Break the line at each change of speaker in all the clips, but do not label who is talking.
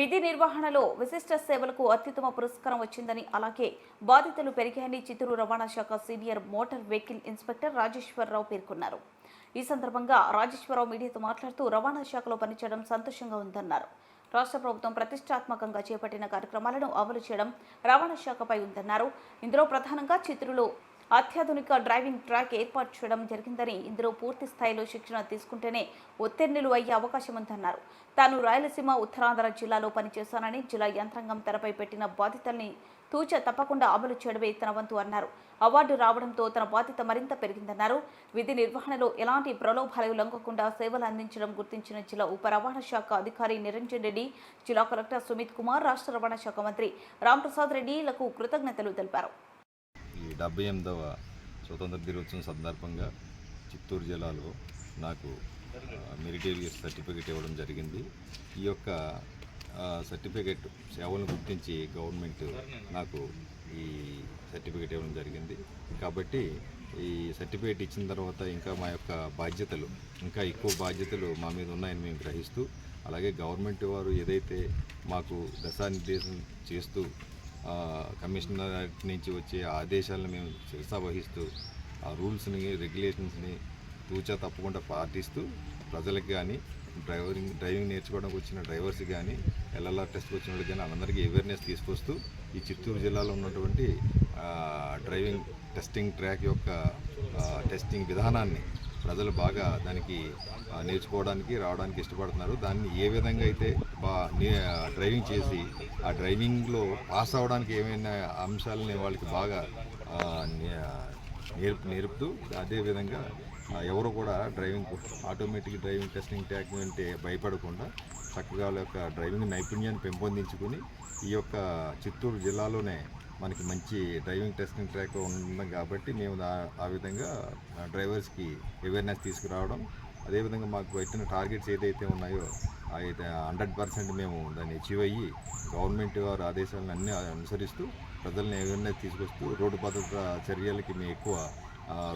విధి నిర్వహణలో విశిష్ట సేవలకు అత్యుత్తమ పురస్కారం వచ్చిందని అలాగే బాధితులు పెరిగాయని చిత్తూరు రవాణా శాఖ senior motor vehicle inspector Rajeswararao పేర్కొన్నారు. ఈ సందర్భంగా రాజేశ్వరరావు మీడియాతో మాట్లాడుతూ రవాణా శాఖలో పనిచేయడం సంతోషంగా ఉందన్నారు. రాష్ట్ర ప్రభుత్వం ప్రతిష్టాత్మకంగా చేపట్టిన కార్యక్రమాలను అమలు చేయడం రవాణా శాఖపై ఉందన్నారు. ఇందులో ప్రధానంగా చిత్తూరులో అత్యాధునిక డ్రైవింగ్ ట్రాక్ ఏర్పాటు చేయడం జరిగిందని ఇందులో పూర్తి స్థాయిలో శిక్షణ తీసుకుంటేనే ఉత్తీర్ణులు అయ్యే అవకాశం ఉందన్నారు. తాను రాయలసీమ ఉత్తరాంధ్ర జిల్లాలో పనిచేశానని జిల్లా యంత్రాంగం తెరపై పెట్టిన బాధ్యతల్ని తూచ తప్పకుండా అమలు చేయడమే తన వంతు అన్నారు. అవార్డు రావడంతో తన బాధ్యత మరింత పెరిగిందన్నారు. విధి నిర్వహణలో ఎలాంటి ప్రలోభాలు లొంగకుండా సేవలు అందించడం గుర్తించిన జిల్లా ఉప రవాణా శాఖ అధికారి నిరంజన్ రెడ్డి జిల్లా కలెక్టర్ సుమిత్ కుమార్ రాష్ట్ర రవాణా శాఖ మంత్రి రాంప్రసాద్ రెడ్డిలకు కృతజ్ఞతలు తెలిపారు.
డెబ్బై ఎనిమిదవ స్వతంత్ర దినోత్సవం సందర్భంగా చిత్తూరు జిల్లాలో నాకు మెరిటేరియస్ సర్టిఫికేట్ ఇవ్వడం జరిగింది. ఈ యొక్క సర్టిఫికేట్ సేవలను గుర్తించి గవర్నమెంట్ నాకు ఈ సర్టిఫికేట్ ఇవ్వడం జరిగింది. కాబట్టి ఈ సర్టిఫికేట్ ఇచ్చిన తర్వాత ఇంకా మా యొక్క బాధ్యతలు ఇంకా ఎక్కువ బాధ్యతలు మా మీద ఉన్నాయని మేము గ్రహిస్తూ అలాగే గవర్నమెంట్ వారు ఏదైతే మాకు దశానిర్దేశం చేస్తూ కమిషనర్ నుంచి వచ్చే ఆదేశాలను మేము శిరసా వహిస్తూ ఆ రూల్స్ని రెగ్యులేషన్స్ని తూచా తప్పకుండా పాటిస్తూ ప్రజలకు కానీ డ్రైవరింగ్ డ్రైవింగ్ నేర్చుకోవడానికి వచ్చిన డ్రైవర్స్ కానీ ఎల్ఎల్ఆర్ టెస్ట్కి వచ్చిన వాళ్ళకి కానీ అందరికీ అవేర్నెస్ తీసుకొస్తూ ఈ చిత్తూరు జిల్లాలో ఉన్నటువంటి డ్రైవింగ్ టెస్టింగ్ ట్రాక్ యొక్క టెస్టింగ్ విధానాన్ని ప్రజలు బాగా దానికి నేర్చుకోవడానికి రావడానికి ఇష్టపడుతున్నారు. దాన్ని ఏ విధంగా అయితే బా డ్రైవింగ్ చేసి ఆ డ్రైవింగ్లో పాస్ అవ్వడానికి ఏమైనా అంశాలని వాళ్ళకి బాగా నే- నేర్పు నేర్పుతూ అదేవిధంగా ఎవరు కూడా driving automatic driving testing track అంటే భయపడకుండా చక్కగా వాళ్ళ యొక్క డ్రైవింగ్ నైపుణ్యాన్ని పెంపొందించుకుని ఈ యొక్క చిత్తూరు జిల్లాలోనే మనకి మంచి డ్రైవింగ్ టెస్టింగ్ ట్రాక్ ఉంటుంది కాబట్టి మేము ఆ విధంగా డ్రైవర్స్కి అవేర్నెస్ తీసుకురావడం అదేవిధంగా మాకు పెట్టిన టార్గెట్స్ ఏదైతే ఉన్నాయో అయితే హండ్రెడ్ పర్సెంట్ మేము దాన్ని అచీవ్ అయ్యి గవర్నమెంట్ వారి ఆదేశాలను అన్నీ అనుసరిస్తూ ప్రజల్ని అవేర్నెస్ తీసుకొస్తూ రోడ్డు భద్రత చర్యలకి మేము ఎక్కువ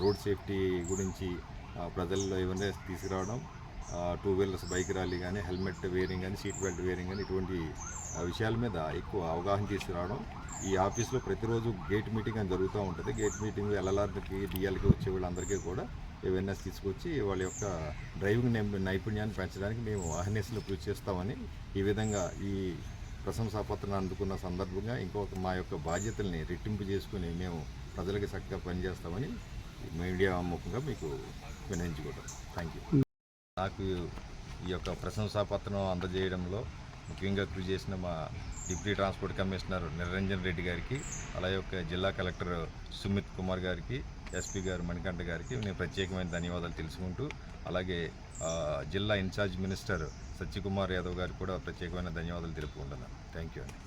రోడ్ సేఫ్టీ గురించి ప్రజల్లో అవేర్నెస్ తీసుకురావడం టూ వీలర్స్ బైక్ ర్యాలీ కానీ హెల్మెట్ వేరింగ్ కానీ సీట్ బెల్ట్ వేరింగ్ కానీ ఇటువంటి విషయాల మీద ఎక్కువ అవగాహన తీసుకురావడం ఈ ఆఫీస్లో ప్రతిరోజు గేట్ మీటింగ్ అని జరుగుతూ ఉంటుంది. గేట్ మీటింగ్ ఎల్ఎల్ఆర్కి డిఎల్కి వచ్చే వాళ్ళందరికీ కూడా అవేర్నెస్ తీసుకొచ్చి వాళ్ళ యొక్క డ్రైవింగ్ నైపుణ్యాన్ని పెంచడానికి మేము అహర్నెస్లో కృషి చేస్తామని ఈ విధంగా ఈ ప్రశంసాపత్రాన్ని అందుకున్న సందర్భంగా ఇంకొక మా యొక్క బాధ్యతల్ని రెట్టింపు చేసుకుని మేము ప్రజలకి చక్కగా పనిచేస్తామని మీడియా ముఖంగా మీకు వినయించుకుంటాం థ్యాంక్ యూ నాకు ఈ యొక్క ప్రశంసాపత్రం అందజేయడంలో ముఖ్యంగా కృషి చేసిన మా deputy transport commissioner Niranjan Reddy గారికి అలాగే ఒక జిల్లా కలెక్టర్ సుమిత్ కుమార్ గారికి ఎస్పీ గారు మణికంఠ గారికి నేను ప్రత్యేకమైన ధన్యవాదాలు తెలుసుకుంటూ అలాగే జిల్లా ఇన్ఛార్జ్ మినిస్టర్ సత్యకుమార్ యాదవ్ గారికి కూడా ప్రత్యేకమైన ధన్యవాదాలు తెలుపుకుంటున్నాను. థ్యాంక్ యూ అండి.